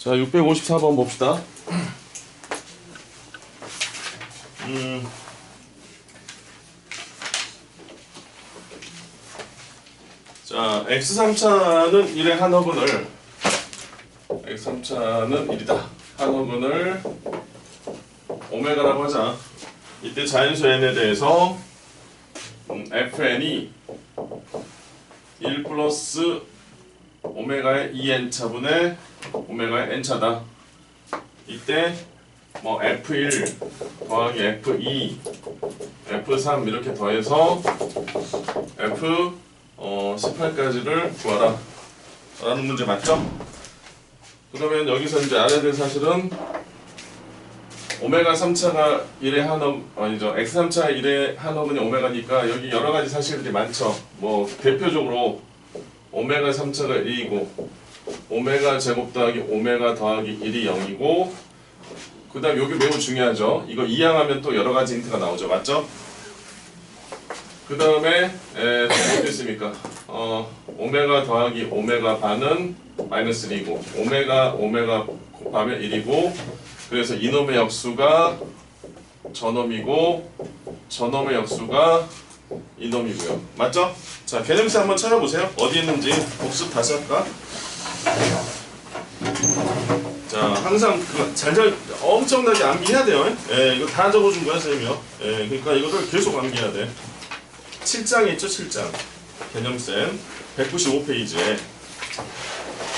자, 654번 봅시다. 음. 자, x3차는 1의 한 허분을 x3차는 1이다. 한 허분을 오메가라고 하자. 이때 자연수 n에 대해서 음, fn이 1 플러스 오메가의 2n차분의 오메가의 n차다. 이때 뭐 f1 더하기 f2 f3 이렇게 더해서 f 어, 18까지를 구하라 라는 문제 맞죠? 그러면 여기서 이제 알아야 될 사실은 오메가 3차가 1의 한업 아니죠 x 3차 1의 한업은 오메가니까 여기 여러 가지 사실들이 많죠 뭐 대표적으로 오메가 3차가 1이고 오메가 제곱 더하기 오메가 더하기 1이 0이고 그 다음 여기 매우 중요하죠 이거 이항하면 또 여러 가지 힌트가 나오죠 맞죠? 그 다음에 또뭐 있습니까? 어, 오메가 더하기 오메가 반은 마이너스 1이고 오메가 오메가 곱하면 1이고 그래서 이놈의 역수가 저놈이고 저놈의 역수가 이놈이고요. 맞죠? 자 개념수 한번 찾아보세요. 어디 있는지 복습 다시 할까? 자 항상 그거 잘잘 엄청나게 암기해야 돼요. 예, 이거 다 적어준 거야 선생님이요. 예, 그러니까 이거를 계속 암기해야 돼. 7장에 있죠 7장 개념쌤 195페이지에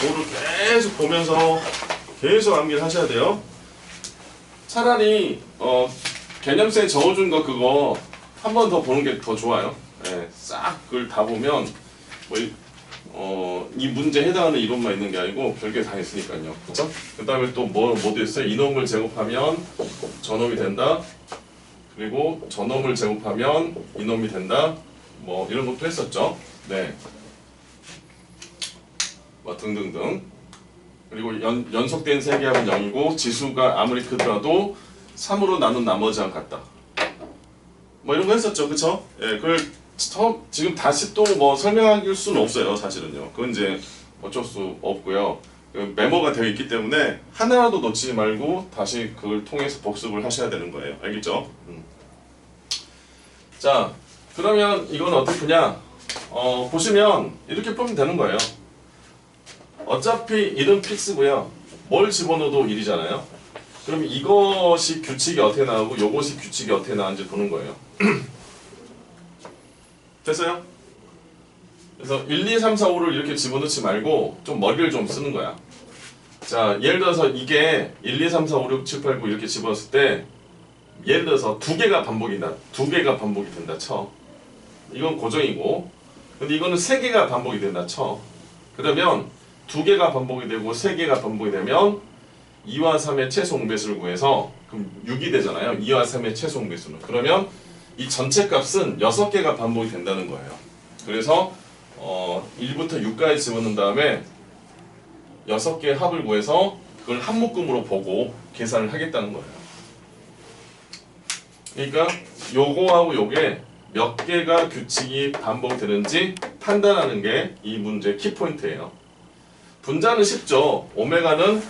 그거를 계속 보면서 계속 암기를 하셔야 돼요 차라리 어 개념쌤 적어준 거 그거 한 번 더 보는 게 더 좋아요 예, 싹 그걸 다 보면 뭐 이, 어, 이 문제에 해당하는 이론만 있는 게 아니고 별게 다 있으니까요 그쵸? 그 다음에 또 뭐, 뭐도 있어요 이놈을 제곱하면 저놈이 된다 그리고 저놈을 제곱하면 이놈이 된다. 뭐 이런 것도 했었죠. 네. 뭐 등등등. 그리고 연, 연속된 세개합은 0이고 지수가 아무리 크더라도 3으로 나눈 나머지랑 같다. 뭐 이런 거 했었죠. 그쵸? 예, 그걸 처음, 지금 다시 또 뭐 설명할 수는 없어요. 사실은요. 그건 이제 어쩔 수 없고요. 그 메모가 되어 있기 때문에 하나라도 놓치지 말고 다시 그걸 통해서 복습을 하셔야 되는 거예요. 알겠죠? 음. 자, 그러면 이건 어떻게 푸냐? 어, 보시면 이렇게 풀면 되는 거예요. 어차피 1은 픽스고요. 뭘 집어넣어도 1이잖아요. 그럼 이것이 규칙이 어떻게 나오고 요것이 규칙이 어떻게 나오는지 보는 거예요. 됐어요? 그래서 1, 2, 3, 4, 5를 이렇게 집어넣지 말고 좀 머리를 좀 쓰는 거야. 자, 예를 들어서 이게 1, 2, 3, 4, 5, 6, 7, 8, 9 이렇게 집어넣었을 때 예를 들어서 두 개가 반복이다. 두 개가 반복이 된다 쳐. 이건 고정이고 근데 이거는 세 개가 반복이 된다 쳐. 그러면 두 개가 반복이 되고 세 개가 반복이 되면 2와 3의 최소 공배수를 구해서 그럼 6이 되잖아요. 2와 3의 최소 공배수는. 그러면 이 전체 값은 6개가 반복이 된다는 거예요. 그래서 어, 1부터 6까지 집어넣은 다음에 6개의 합을 구해서 그걸 한 묶음으로 보고 계산을 하겠다는 거예요. 그러니까 요거하고 요게 몇 개가 규칙이 반복되는지 판단하는 게 이 문제 키포인트예요. 분자는 쉽죠. 오메가는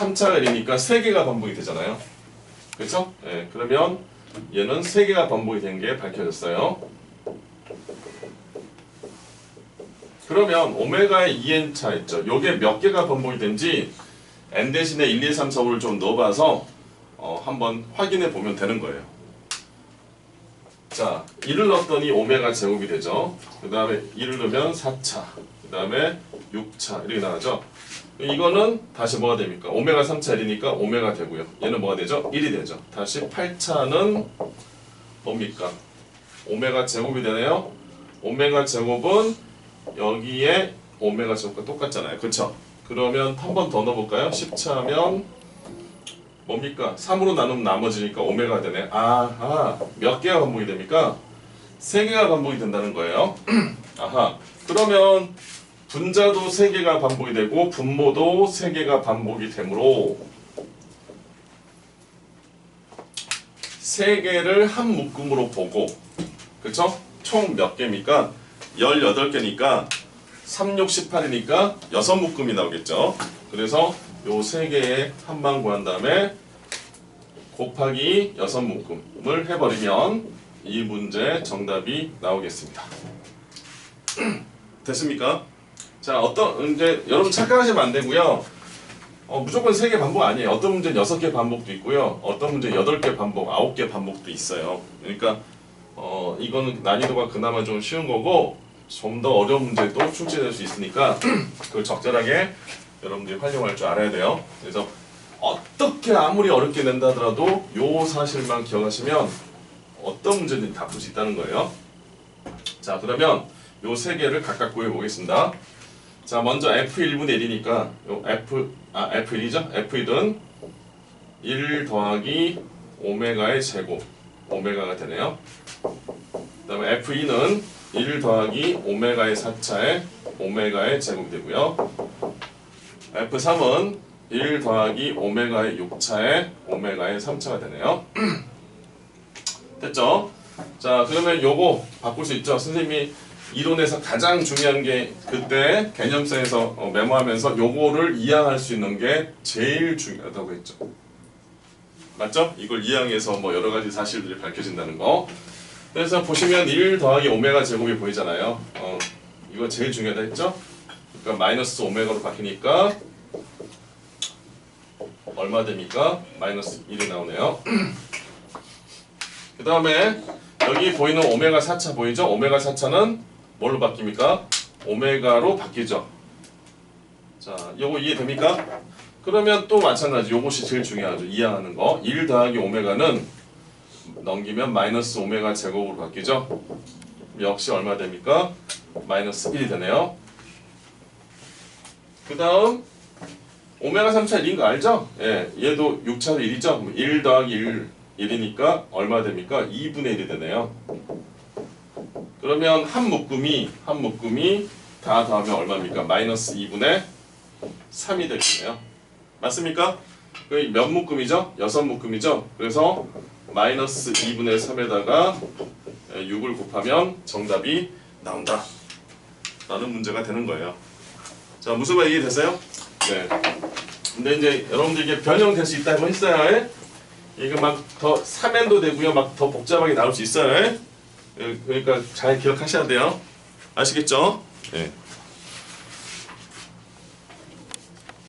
3차가 1이니까 3개가 반복이 되잖아요. 그렇죠? 예, 그러면 얘는 3개가 반복이 된 게 밝혀졌어요. 그러면 오메가의 2n차 있죠. 요게 몇 개가 반복이 된지 n 대신에 1, 2, 3, 4, 5를 좀 넣어봐서 어, 한번 확인해 보면 되는 거예요. 자, 1을 넣었더니 오메가 제곱이 되죠. 그 다음에 1을 넣으면 4차, 그 다음에 6차 이렇게 나가죠. 이거는 다시 뭐가 됩니까? 오메가 3차 1이니까 오메가 되고요. 얘는 뭐가 되죠? 1이 되죠. 다시 8차는 뭡니까? 오메가 제곱이 되네요. 오메가 제곱은 여기에 오메가 제곱과 똑같잖아요. 그쵸? 그러면 한 번 더 넣어볼까요? 10차면 뭡니까? 3으로 나누면 나머지니까 오메가 되네. 아하, 몇 개가 반복이 됩니까? 3개가 반복이 된다는 거예요. 아하, 그러면 분자도 3개가 반복이 되고 분모도 3개가 반복이 되므로 3개를 한 묶음으로 보고 그쵸? 총 몇 개입니까? 18개니까 3, 6, 18이니까 6묶음이 나오겠죠. 그래서 요 세 개의 합만 구한 다음에 곱하기 여섯 묶음을 해버리면 이 문제 정답이 나오겠습니다. 됐습니까? 자 어떤 이제 여러분 착각하시면 안 되고요. 어, 무조건 세개 반복 아니에요. 어떤 문제는 여섯 개 반복도 있고요. 어떤 문제 여덟 개 반복, 아홉 개 반복도 있어요. 그러니까 어, 이거는 난이도가 그나마 좀 쉬운 거고 좀 더 어려운 문제도 출제될 수 있으니까 그걸 적절하게 여러분들이 활용할 줄 알아야 돼요. 그래서 어떻게 아무리 어렵게 낸다 하더라도 요 사실만 기억하시면 어떤 문제든 다풀 수 있다는 거예요. 자 그러면 요 세 개를 각각 구해 보겠습니다. 자 먼저 f1분의 1이니까 요 f 아 f1이죠? f1은 1 더하기 오메가의 제곱 오메가가 되네요. 그 다음에 f2는 1 더하기 오메가의 4차의 오메가의 제곱이 되고요. F3은 1 더하기 오메가의 6차의 오메가의 3차가 되네요. 됐죠? 자 그러면 요거 바꿀 수 있죠? 선생님이 이론에서 가장 중요한 게 그때 개념서에서 어, 메모하면서 요거를 이해할 수 있는 게 제일 중요하다고 했죠. 맞죠? 이걸 이해해서 뭐 여러 가지 사실들이 밝혀진다는 거. 그래서 보시면 1 더하기 오메가 제곱이 보이잖아요. 어, 이거 제일 중요하다 했죠? 그러니까 마이너스 오메가로 바뀌니까 얼마 됩니까? 마이너스 1이 나오네요. 그 다음에 여기 보이는 오메가 4차 보이죠? 오메가 4차는 뭘로 바뀝니까? 오메가로 바뀌죠. 자, 요거 이해됩니까? 그러면 또 마찬가지 요것이 제일 중요하죠. 이해하는 거. 1 더하기 오메가는 넘기면 마이너스 오메가 제곱으로 바뀌죠. 역시 얼마 됩니까? 마이너스 1이 되네요. 그 다음 오메가 3차 1인 거 알죠? 예, 얘도 6차도 1이죠? 1 더하기 1, 1이니까 얼마 됩니까? 2분의 1이 되네요. 그러면 한 묶음이 한 묶음이 다 더하면 얼마입니까? 마이너스 2분의 3이 되겠네요. 맞습니까? 그몇 묶음이죠? 여섯 묶음이죠? 그래서 마이너스 2분의 3에다가 6을 곱하면 정답이 나온다. 라는 문제가 되는 거예요. 자, 무슨 말 이해됐어요? 네. 근데 이제 여러분들 이게 변형될 수 있다고 했어요. 예? 이거 막더 사면도 되고요. 막 더 복잡하게 나올 수 있어요. 예? 예, 그러니까 잘 기억하셔야 돼요. 아시겠죠? 예.